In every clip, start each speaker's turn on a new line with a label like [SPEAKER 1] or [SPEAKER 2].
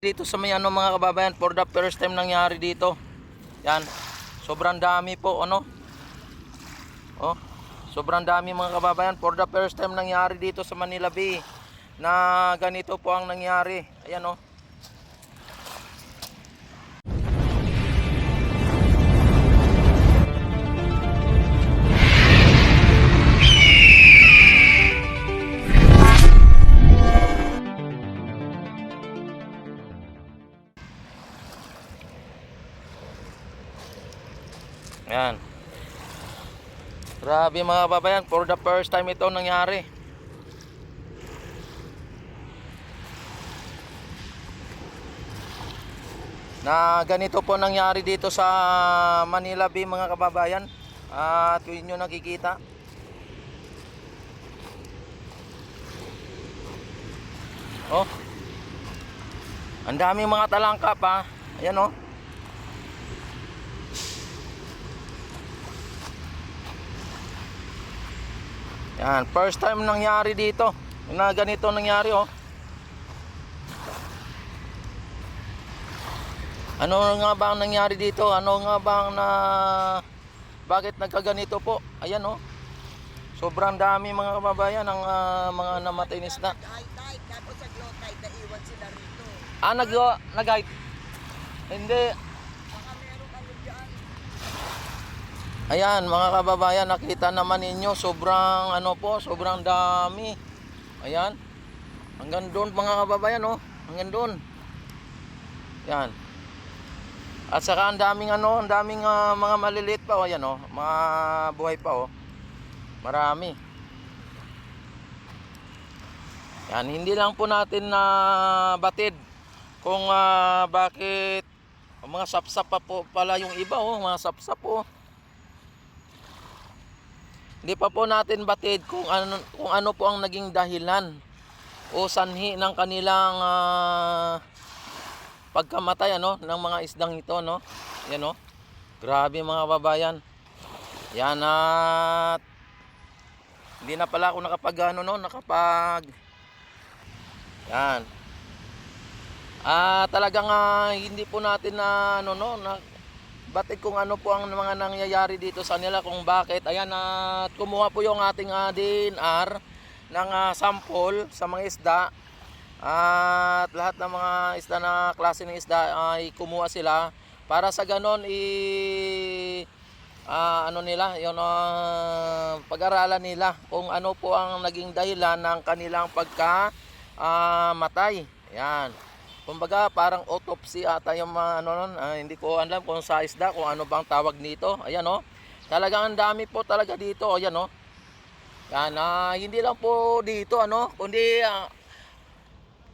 [SPEAKER 1] Dito sa may ano mga kababayan, for the first time nangyari dito. Yan. Sobrang dami po ano. Oh. Sobrang dami mga kababayan, for the first time nangyari dito sa Manila Bay na ganito po ang nangyari. Ayan oh. Grabe mga kababayan, for the first time ito nangyari. Na ganito po nangyari dito sa Manila Bay mga kababayan. At yun nyo nakikita. Oh. Ang daming mga talangka pa. Ayan oh. Yan, first time nangyari dito. Na ganito nangyari oh. Ano nga ba ang nangyari dito? Ano nga ba ang na bakit nagkaganito po? Ayan oh. Sobrang dami mga kababayan ang ah, mga namatay ni isda. Ah, nag nag Hindi.
[SPEAKER 2] Baka meron ano dyan.
[SPEAKER 1] Ayan, mga kababayan, nakita naman ninyo, sobrang ano po, sobrang dami. Ayan. Hanggang doon mga kababayan, oh. Hanggang doon. Yan. At saka ang daming ano, ang daming ah, mga maliliit pa, oh. Ayan, oh. Mga buhay pa, oh. Marami. Yan, hindi lang po natin na batid kung ah, bakit mga sapsap pa po pala yung iba, oh. Mga sapsap, oh. Hindi pa po natin batid kung ano kung ano po ang naging dahilan o sanhi ng kanilang ah, pagkamatay ano ng mga isdang ito no. Yan no. Grabe mga babayan. Yan at hindi na pala ako nakapag ano no, nakapag Yan. Ah, talagang ah, hindi po natin na ano no, na batid kung ano po ang mga nangyayari dito sa nila kung bakit. Ayan at kumuha po yung ating uh, DNR ng ah, sample sa mga isda. At lahat ng mga isda na klase ng isda ay kumuha sila para sa ganon i ah, ano nila yung ah, pag-aralan nila kung ano po ang naging dahilan ng kanilang pagka ah, matay. Yan Kumbaga parang autopsy ata yung mga ano nun. Ah, hindi ko alam kung sa isda kung ano bang tawag nito. Ayan oh. Talagang ang dami po talaga dito. Ayan oh. Yan ah, hindi lang po dito ano, kundi ah,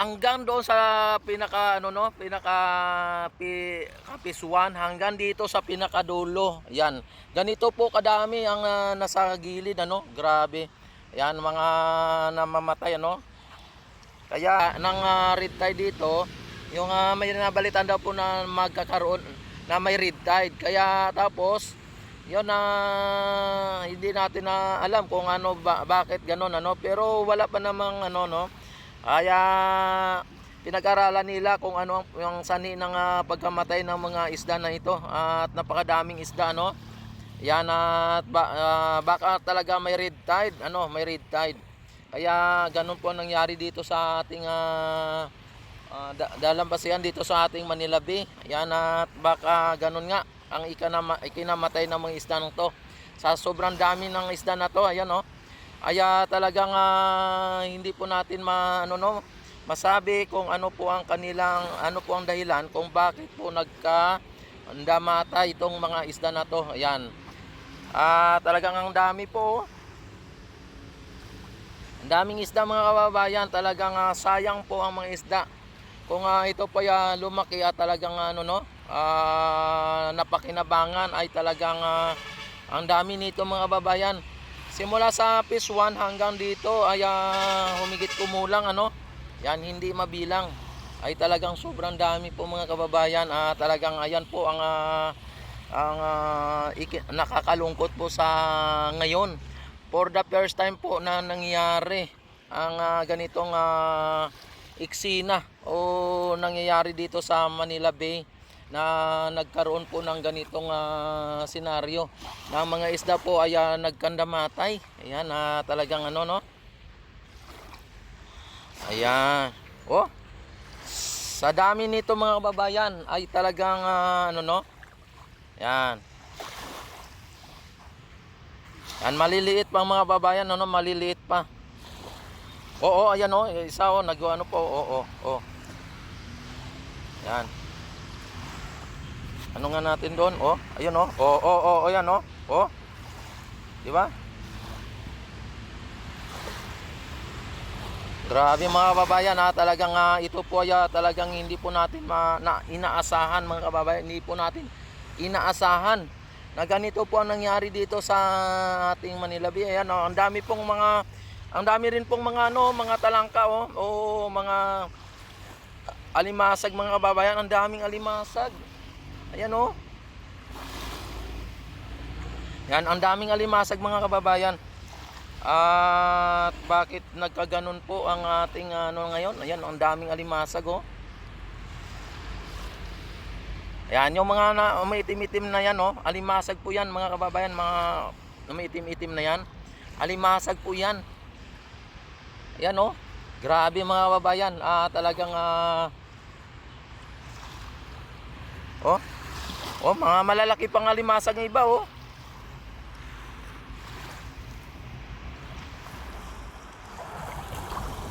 [SPEAKER 1] hanggang doon sa pinaka ano no, pinaka pi, kapisuan hanggang dito sa pinakadulo. Yan. Ganito po kadami ang ah, nasa gilid ano. Grabe. Yan mga namamatay ano. Kaya nang uh, red tide dito, yung uh, may nabalitan daw po na magkakaroon na may red tide. Kaya tapos yun na hindi natin na alam kung ano ba, bakit ganun ano. Pero wala pa namang ano no? Kaya pinag-aralan nila kung ano ang yung sani ng ah, pagkamatay ng mga isda na ito. At napakadaming isda no? Yan at ba, ah, baka talaga may red tide ano may red tide. Kaya ganun po ang nangyari dito sa ating uh, uh, da- dalampasihan dito sa ating Manila Bay. Yan at baka ganun nga ang ikanama, ikinamatay ng mga isda ng to. Sa sobrang dami ng isda na to, ayan oh. Kaya talagang ah, hindi po natin ma, ano, no, masabi kung ano po ang kanilang ano po ang dahilan kung bakit po nagka ndamata itong mga isda na to. Ayan. Ah, talagang ang dami po. oh. Ang daming isda mga kababayan, talagang ah, sayang po ang mga isda. Kung ah, ito pa ya lumaki at talagang ano no, ah, napakinabangan ay talagang ah, ang dami nito mga kababayan. Simula sa piece 1 hanggang dito ay ah, humigit kumulang ano. Yan hindi mabilang. Ay talagang sobrang dami po mga kababayan. Ah, talagang ayan po ang ah, ang ah, iki- nakakalungkot po sa ngayon for the first time po na nangyari ang ah, ganitong ah, eksena o nangyayari dito sa Manila Bay na nagkaroon po ng ganitong ah, senaryo na mga isda po ay ah, nagkandamatay. Ayan, na talagang ano no. Ayan. Oh. Sa dami nito mga kababayan ay talagang ah, ano no. Yan. Yan maliliit pa mga babayan ano maliliit pa. Oo, ayan oh, isa oh, nag ano po, oo, oo. Yan. Ano nga natin doon? Oh, ayun oh. Oo, oo, oo, ayan oh. Oh. Di ba? Grabe mga kababayan ha, talagang ah, ito po ay ah, talagang hindi po natin ma, na, inaasahan mga kababayan, hindi po natin inaasahan na ganito po ang nangyari dito sa ating Manila Bay. Ayan, oh, ang dami pong mga ang dami rin pong mga ano, mga talangka oh, o mga alimasag mga kababayan, ang daming alimasag. Ayan oh. Yan, ang daming alimasag mga kababayan. At bakit nagkaganon po ang ating ano ngayon? Ayan, ang daming alimasag oh. Ayan, yung mga na, may itim-itim na yan oh. Alimasag po yan mga kababayan, mga may itim-itim na yan. Alimasag po yan. Ayan oh. Grabe mga kababayan. Ah, talagang ah, Oh. Oh, mga malalaki pang alimasag ng iba oh.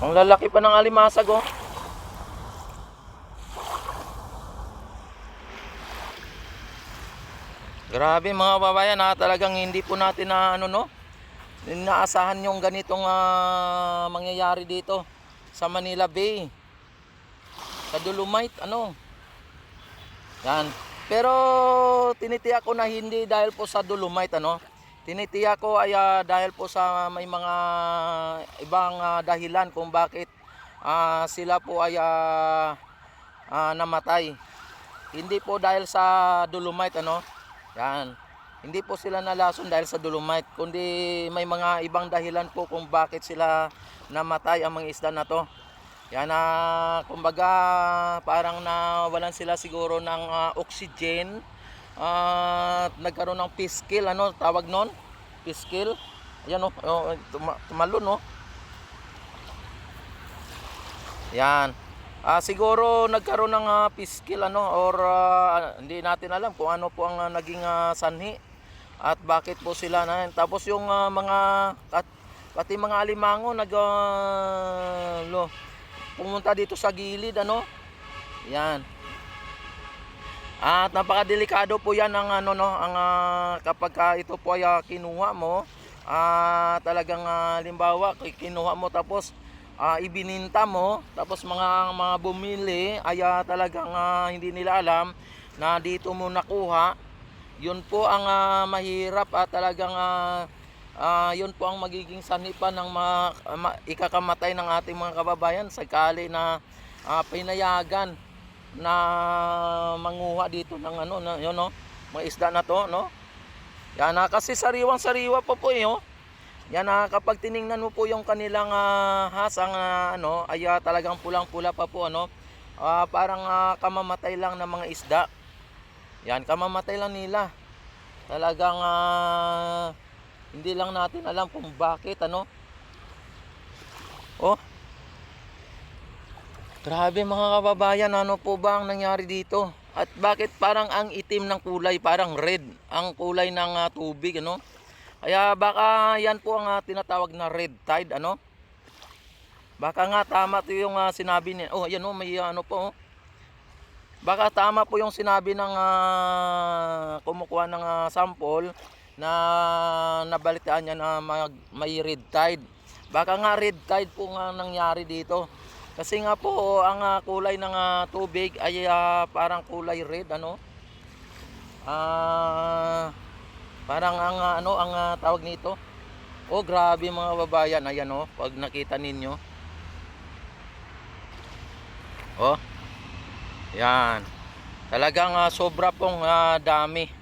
[SPEAKER 1] Ang lalaki pa ng alimasag oh. Grabe mga babayan ha, talagang hindi po natin na ano no, inaasahan yung ganitong ah, mangyayari dito sa Manila Bay. Sa Dolomite ano. Yan. Pero tinitiyak ko na hindi dahil po sa Dolomite ano. Tinitiyak ko ay ah, dahil po sa may mga ibang ah, dahilan kung bakit ah, sila po ay ah, ah, namatay. Hindi po dahil sa Dolomite ano. Yan. Hindi po sila nalason dahil sa Dolomite, kundi may mga ibang dahilan po kung bakit sila namatay ang mga isda na to. Yan na kumbaga parang nawalan sila siguro ng ah, oxygen at nagkaroon ng piskil ano tawag nun? Piskil. Yan oh, oh tuma, tumalon oh. Yan. Ah siguro nagkaroon ng ah, piskil ano or ah, hindi natin alam kung ano po ang ah, naging ah, sanhi at bakit po sila na tapos yung ah, mga at, pati mga alimango nag ah, lo, pumunta dito sa gilid ano? Yan. At napakadelikado po yan ang ano no ang ah, kapag ah, ito po ay ah, kinuha mo ah talagang ah, limbawa kinuha mo tapos ah, ibininta mo tapos mga mga bumili ay ah, talagang ah, hindi nila alam na dito mo nakuha yun po ang ah, mahirap at talagang ah, ah, yun po ang magiging sanipan ng ma, ma- ikakamatay ng ating mga kababayan sakali na ah, pinayagan na manguha dito ng ano na yun no mga isda na to no yan na kasi sariwang sariwa pa po eh oh. Yan na kapag tiningnan mo po yung kanilang ah, hasang ah, ano ay ah, talagang pulang-pula pa po ano. Ah, parang ah, kamamatay lang ng mga isda. Yan kamamatay lang nila. Talagang ah, hindi lang natin alam kung bakit ano. Oh. Grabe mga kababayan, ano po ba ang nangyari dito? At bakit parang ang itim ng kulay, parang red ang kulay ng ah, tubig ano? Kaya baka yan po ang ah, tinatawag na red tide, ano? Baka nga tama to yung ah, sinabi niya. Oh, yan oh, may ah, ano po. Oh. Baka tama po yung sinabi ng ah, kumukuha ng ah, sample na nabalitaan niya na mag- may red tide. Baka nga red tide po nga nangyari dito. Kasi nga po ang ah, kulay ng ah, tubig ay ah, parang kulay red ano. Ah Parang ang ah, ano ang ah, tawag nito. Oh, grabe mga babayan. Ayan oh, pag nakita ninyo. Oh. Yan. Talagang ah, sobra pong ah, dami.